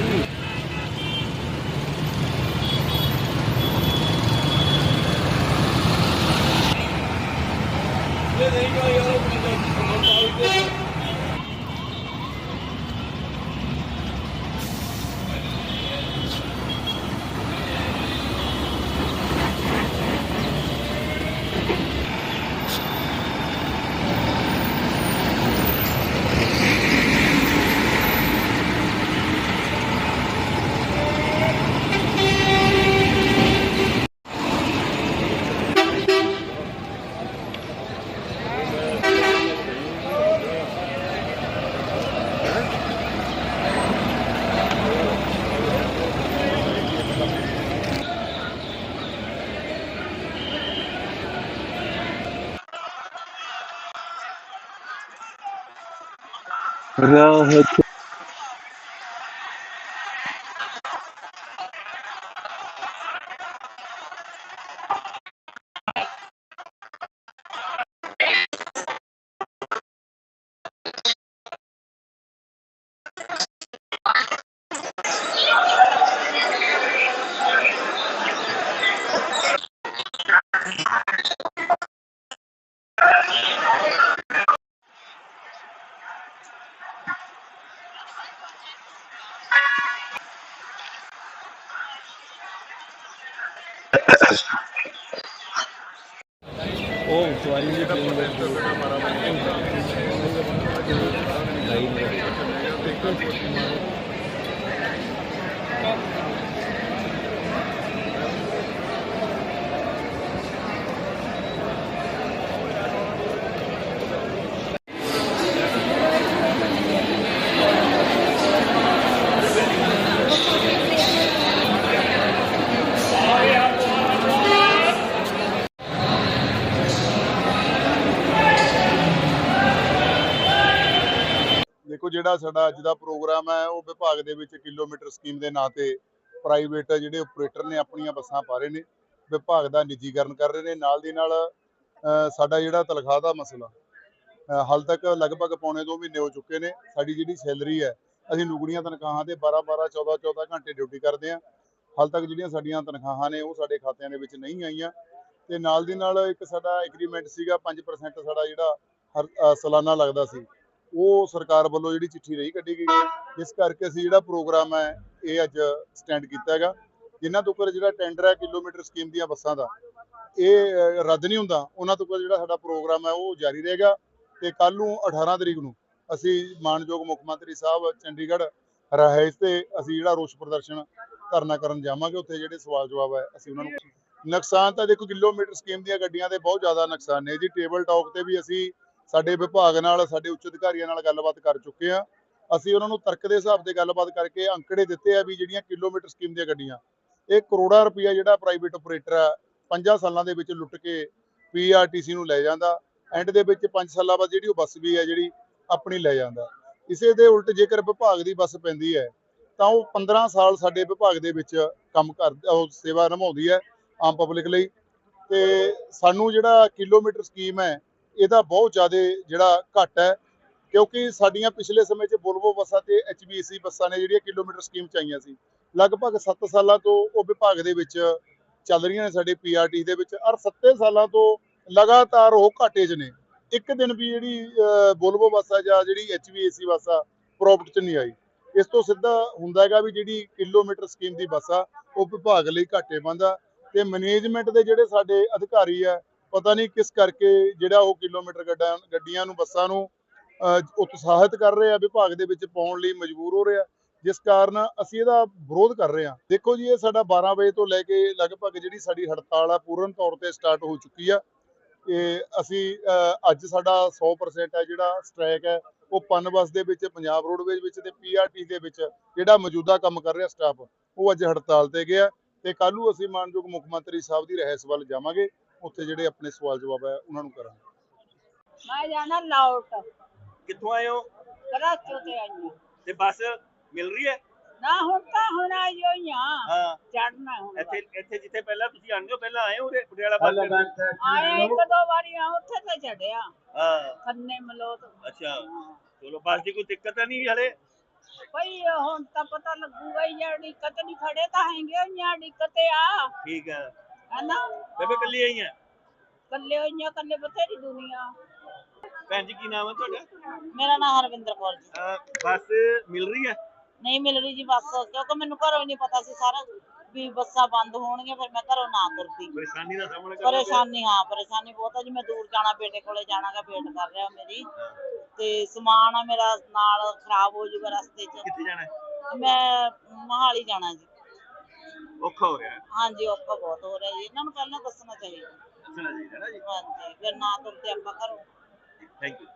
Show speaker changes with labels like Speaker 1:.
Speaker 1: に 네, 네, 이거 여러분들 감사하고 Hello, hello. ਰਾਹਤ ਉਹ ਸਵਾਰੀ ਦੀ train
Speaker 2: ਦੇਖੋ ਜਿਹੜਾ ਸਾਡਾ ਅੱਜ ਦਾ ਪ੍ਰੋਗਰਾਮ ਹੈ ਉਹ ਵਿਭਾਗ ਦੇ ਵਿੱਚ ਕਿਲੋਮੀਟਰ ਸਕੀਮ ਦੇ ਨਾਂ ਤੇ ਪ੍ਰਾਈਵੇਟ ਜਿਹੜੇ ਆਪਰੇਟਰ ਨੇ ਆਪਣੀਆਂ ਬੱਸਾਂ ਪਾ ਰਹੇ ਨੇ ਵਿਭਾਗ ਦਾ ਨਿੱਜੀਕਰਨ ਕਰ ਰਹੇ ਨੇ ਨਾਲ ਦੀ ਨਾਲ ਅਹ, ਸਾਡਾ ਜਿਹੜਾ ਤਨਖਾਹ ਦਾ ਮਸਲਾ ਅਹ, ਹਾਲ ਤੱਕ ਲਗਭਗ ਪੌਣੇ 2 ਮਹੀਨੇ ਹੋ ਚੁੱਕੇ ਨੇ ਸਾਡੀ ਜਿਹੜੀ ਸੈਲਰੀ ਹੈ ਅਸੀਂ ਨੁਕਰੀਆਂ ਤਨਖਾਹਾਂ ਤੇ 12 12 14 14 ਘੰਟੇ ਡਿਊਟੀ ਕਰਦੇ ਹਾਂ ਹਾਲ ਤੱਕ ਜਿਹੜੀਆਂ ਸਾਡੀਆਂ ਤਨਖਾਹਾਂ ਨੇ ਉਹ ਸਾਡੇ ਖਾਤਿਆਂ ਦੇ ਵਿੱਚ ਨਹੀਂ ਆਈਆਂ ਤੇ ਨਾਲ ਦੀ ਨਾਲ ਇੱਕ ਸਾਡਾ ਐਗਰੀਮੈਂਟ ਸੀਗਾ 5% ਸਾਡਾ ਜਿਹੜਾ ਹਰ ਸਾਲਾਨਾ ਲੱਗਦਾ ਸੀ ਉਹ ਸਰਕਾਰ ਵੱਲੋਂ ਜਿਹੜੀ ਚਿੱਠੀ ਰਹੀ ਕੱਢੀ ਗਈ। ਹੈ ਇਸ ਕਰਕੇ ਅਸੀਂ ਜਿਹੜਾ ਪ੍ਰੋਗਰਾਮ ਹੈ, ਇਹ ਅੱਜ ਸਟੈਂਡ ਕੀਤਾ ਹੈਗਾ। ਜਿਨ੍ਹਾਂ ਤੋਂ ਕਰ ਜਿਹੜਾ ਟੈਂਡਰ ਹੈ, ਕਿਲੋਮੀਟਰ ਸਕੀਮ ਦੀਆਂ ਬੱਸਾਂ ਦਾ, ਇਹ ਰੱਦ ਨਹੀਂ ਹੁੰਦਾ। ਉਹਨਾਂ ਤੋਂ ਕਰ ਜਿਹੜਾ ਸਾਡਾ ਪ੍ਰੋਗਰਾਮ ਹੈ, ਉਹ ਜਾਰੀ ਰਹੇਗਾ। ਤੇ ਕੱਲ ਨੂੰ 18 ਤਰੀਕ ਨੂੰ ਅਸੀਂ ਮਾਨਯੋਗ ਮੁੱਖ ਮੰਤਰੀ ਸਾਹਿਬ ਚੰਡੀਗੜ੍ਹ ਰਹਾਇਸ਼ ਤੇ ਅਸੀਂ ਜਿਹੜਾ ਰੋਸ ਪ੍ਰਦਰਸ਼ਨ ਧਰਨਾ ਕਰਨ ਜਾਵਾਂਗੇ, ਉੱਥੇ ਜਿਹੜੇ ਸਵਾਲ ਜਵਾਬ ਹੈ, ਅਸੀਂ ਉਹਨਾਂ ਨੂੰ ਨੁਕਸਾਨ ਤਾਂ ਦੇਖੋ ਕਿਲੋਮੀਟਰ ਸਕੀਮ ਦੀਆਂ ਗੱਡੀਆਂ ਦੇ ਬਹੁਤ ਜ਼ਿਆਦਾ ਨੁਕਸਾਨ ਨੇ। ਜੀ ਟੇਬਲ ਟਾਕ ਤੇ ਵੀ ਅਸੀਂ ਸਾਡੇ ਵਿਭਾਗ ਨਾਲ, ਸਾਡੇ ਉੱਚ ਅਧਿਕਾਰੀਆਂ ਨਾਲ ਗੱਲਬਾਤ ਕਰ ਚੁੱਕੇ ਆ ਅਸੀਂ ਉਹਨਾਂ ਨੂੰ ਤਰਕ ਦੇ ਹਿਸਾਬ ਤੇ ਗੱਲਬਾਤ ਕਰਕੇ ਅੰਕੜੇ ਦਿੱਤੇ ਆ ਵੀ ਜਿਹੜੀਆਂ ਕਿਲੋਮੀਟਰ ਸਕੀਮ ਦੀਆਂ ਗੱਡੀਆਂ, ਇਹ ਕਰੋੜਾਂ ਰੁਪਇਆ ਜਿਹੜਾ ਪ੍ਰਾਈਵੇਟ ਆਪਰੇਟਰ ਆ 5 ਸਾਲਾਂ ਦੇ ਵਿੱਚ ਲੁੱਟ ਕੇ ਪੀਆਰਟੀਸੀ ਨੂੰ ਲੈ ਜਾਂਦਾ। ਐਂਡ ਦੇ ਵਿੱਚ 5 ਸਾਲਾਂ ਬਾਅਦ ਜਿਹੜੀ ਉਹ ਬੱਸ ਵੀ ਹੈ ਜਿਹੜੀ ਆਪਣੀ ਲੈ ਜਾਂਦਾ। ਇਸੇ ਦੇ ਉਲਟ ਜੇਕਰ ਵਿਭਾਗ ਦੀ ਬੱਸ ਪੈਂਦੀ ਹੈ, ਤਾਂ ਉਹ 15 ਸਾਲ ਸਾਡੇ ਵਿਭਾਗ ਦੇ ਵਿੱਚ ਕੰਮ ਕਰ, ਉਹ ਸੇਵਾ ਨਿਭਾਉਂਦੀ ਹੈ ਆਮ ਪਬਲਿਕ ਲਈ। ਤੇ ਸਾਨੂੰ ਜਿਹੜਾ ਕਿਲੋਮੀਟਰ ਸਕੀਮ ਹੈ ਇਹਦਾ ਬਹੁਤ ਜ਼ਿਆਦਾ ਜਿਹੜਾ ਘੱਟ ਹੈ, ਕਿਉਂਕਿ ਸਾਡੀਆਂ ਪਿਛਲੇ ਸਮੇਂ 'ਚ ਵੋਲਵੋ ਬੱਸਾਂ ਤੇ ਐਚਬੀਸੀ ਬੱਸਾਂ ਨੇ ਜਿਹੜੀਆਂ ਕਿਲੋਮੀਟਰ ਸਕੀਮ ਚ ਆਈਆਂ ਸੀ। ਲਗਭਗ 7 ਸਾਲਾਂ ਤੋਂ ਉਹ ਵਿਭਾਗ ਦੇ ਵਿੱਚ ਚੱਲ ਰਹੀਆਂ ਨੇ ਸਾਡੇ ਪੀਆਰਟੀ ਦੇ ਵਿੱਚ। ਔਰ 7 ਸਾਲਾਂ ਤੋਂ ਲਗਾਤਾਰ ਉਹ ਘਾਟੇ 'ਚ ਨੇ। ਇੱਕ ਦਿਨ ਵੀ ਜਿਹੜੀ ਬੋਲਵੋ ਬੱਸ ਆ ਜਾਂ ਜਿਹੜੀ ਐਚਬੀਸੀ ਬੱਸ ਆ ਪ੍ਰੋਫਿਟ 'ਚ ਨਹੀਂ ਆਈ। ਇਸ ਤੋਂ ਸਿੱਧਾ ਹੁੰਦਾ ਹੈਗਾ ਵੀ ਜਿਹੜੀ ਕਿਲੋਮੀਟਰ ਸਕੀਮ ਦੀ ਬੱਸ ਆ, ਉਹ ਵਿਭਾਗ ਲਈ ਘਾਟੇ ਆ। ਤੇ ਮੈਨੇਜਮੈਂਟ ਦੇ ਜਿਹੜੇ ਸਾਡੇ ਅਧਿਕਾਰੀ ਆ ਪਤਾ ਨਹੀਂ ਕਿਸ ਕਰਕੇ ਜਿਹੜਾ ਉਹ ਕਿਲੋਮੀਟਰ ਗੱਡਾਂ ਗੱਡੀਆਂ ਨੂੰ ਬੱਸਾਂ ਨੂੰ ਅਹ, ਉਤਸ਼ਾਹਿਤ ਕਰ ਰਹੇ ਆ ਵਿਭਾਗ ਦੇ ਵਿੱਚ ਪਾਉਣ ਲਈ ਮਜਬੂਰ ਹੋ ਰਿਹਾ। ਜਿਸ ਕਾਰਨ ਅਸੀਂ ਇਹਦਾ ਵਿਰੋਧ ਕਰ ਰਹੇ ਹਾਂ। ਦੇਖੋ ਜੀ ਇਹ ਸਾਡਾ 12 ਵਜੇ ਤੋਂ ਲੈ ਕੇ ਲਗਭਗ ਜਿਹੜੀ ਸਾਡੀ ਹੜਤਾਲ ਆ ਪੂਰਨ ਤੌਰ ਤੇ ਸਟਾਰਟ ਹੋ ਚੁੱਕੀ ਆ। ਇਹ ਅਸੀਂ ਅਹ, ਅੱਜ ਸਾਡਾ 100% ਹੈ ਜਿਹੜਾ ਸਟ੍ਰਾਈਕ ਹੈ ਉਹ ਪਨ ਬੱਸ ਦੇ ਵਿੱਚ ਪੰਜਾਬ ਰੋਡਵੇਜ਼ ਵਿੱਚ ਤੇ ਪੀਆਰਟੀ ਦੇ ਵਿੱਚ ਜਿਹੜਾ ਮੌਜੂਦਾ ਕੰਮ ਕਰ ਰਿਹਾ ਸਟਾਫ ਉਹ ਅੱਜ ਹੜਤਾਲ ਤੇ ਗਿਆ। ਤੇ ਕੱਲ ਨੂੰ ਅਸੀਂ ਮਾਨਯੋਗ ਮੁੱਖ ਮੰਤਰੀ ਸਾਹਿਬ ਦੀ ਰਹਿਸ ਵੱਲ ਜਾਵਾਂਗੇ। ਉੱਥੇ ਜਿਹੜੇ ਆਪਣੇ ਸਵਾਲ ਜਵਾਬ ਹੈ ਉਹਨਾਂ ਨੂੰ ਕਰਾਂਗੇ।
Speaker 3: ਮੈਂ ਜਾਣਾ ਲਾਉਟ
Speaker 4: ਕਿੱਥੋਂ ਆਏ ਹੋ?
Speaker 3: ਕਰਾਚੋ ਤੇ ਆਈ ਹਾਂ।
Speaker 4: ਤੇ ਬੱਸ ਮਿਲ ਰਹੀ ਹੈ?
Speaker 3: ਨਾ ਹੁਣ ਤਾਂ ਹੁਣ ਆਈ ਹੋਈ ਆ।
Speaker 4: ਹਾਂ।
Speaker 3: ਚੜਨਾ ਹੁਣ
Speaker 4: ਇੱਥੇ ਇੱਥੇ ਜਿੱਥੇ ਪਹਿਲਾਂ ਤੁਸੀਂ ਆਉਂਦੇ ਹੋ ਪਹਿਲਾਂ ਆਏ ਹੋ ਉਰੇ ਪਟਿਆਲਾ ਬੱਸ ਸਟੈਂਡ?
Speaker 3: ਆਇਆ ਇੱਕ ਦੋ ਵਾਰੀ ਆ ਉੱਥੇ ਤੇ ਚੜਿਆ
Speaker 4: ਹਾਂ।
Speaker 3: ਖੰਨੇ ਮਲੋਤ
Speaker 4: ਅੱਛਾ। ਚਲੋ ਬੱਸ ਦੀ ਕੋਈ ਦਿੱਕਤ ਤਾਂ ਨਹੀਂ ਹਲੇ?
Speaker 3: ਭਈ ਹੁਣ ਤਾਂ ਪਤਾ ਲੱਗੂਗਾ ਹੀ ਜਾਂ ਦਿੱਕਤ ਨਹੀਂ ਖੜੇ ਤਾਂ ਹੈਗੇ ਹੋਈਆਂ ਦਿੱਕਤ ਆ।
Speaker 4: ਠੀਕ ਆ।
Speaker 3: ਹਨਾ?
Speaker 4: ਬੇਬੇ ਕੱਲੀ ਆਈ ਆ
Speaker 3: ਕੱਲੇ ਹੋਈਆਂ ਕੱਲੇ ਬਥੇਰੀ ਦੁਨੀਆ।
Speaker 4: ਭੈਣ ਜੀ ਕੀ ਨਾਮ ਹੈ ਤੁਹਾਡਾ?
Speaker 5: ਮੇਰਾ ਨਾਮ ਹਰਵਿੰਦਰ ਕੌਰ ਜੀ।
Speaker 4: ਅਹ ਬੱਸ ਮਿਲ ਰਹੀ ਹੈ
Speaker 5: ਨਹੀਂ ਮਿਲ ਰਹੀ ਜੀ ਬੱਸ ਕਿਉਂਕਿ ਮੈਨੂੰ ਘਰੋਂ ਹੀ ਨਹੀਂ ਪਤਾ ਸੀ ਸਾਰਾ ਵੀ ਬੱਸਾਂ ਬੰਦ ਹੋਣਗੀਆਂ ਫਿਰ ਮੈਂ ਘਰੋਂ ਨਾ ਤੁਰਦੀ।
Speaker 4: ਪਰੇਸ਼ਾਨੀ ਦਾ ਸਾਹਮਣਾ ਕਰਨਾ ਪਿਆ।
Speaker 5: ਪਰੇਸ਼ਾਨੀ ਹਾਂ ਪਰੇਸ਼ਾਨੀ ਬਹੁਤ ਹੈ ਜੀ। ਮੈਂ ਦੂਰ ਜਾਣਾ ਬੇਟੇ ਕੋਲੇ ਜਾਣਾਗਾ ਵੇਟ ਕਰ ਰਿਹਾ ਮੇਰੀ। ਤੇ ਸਮਾਨ ਆ ਮੇਰਾ ਨਾਲ ਖਰਾਬ ਹੋ ਰਸਤੇ 'ਚ।
Speaker 4: ਕਿੱਥੇ ਜਾਣਾ? ਹੈ?
Speaker 5: ਮੈਂ ਮਹਾਲੀ ਜਾਣਾ ਜੀ।
Speaker 4: ਔਖਾ ਹੋ ਰਿਹਾ ਹੈ।
Speaker 5: ਹਾਂਜੀ ਔਖਾ ਬਹੁਤ ਹੋ ਰਿਹਾ ਜੀ। ਇਹਨਾਂ ਨੂੰ ਪਹਿਲਾਂ ਦੱਸਣਾ ਚਾਹੀਦਾ।
Speaker 4: ਦੱਸਣਾ ਚਾਹੀਦਾ ਨਾ ਜੀ।
Speaker 5: ਹਾਂਜੀ ਫਿਰ ਨਾ ਤੁਰਦੇ ਆਪਾਂ ਘਰੋਂ।
Speaker 4: Thank you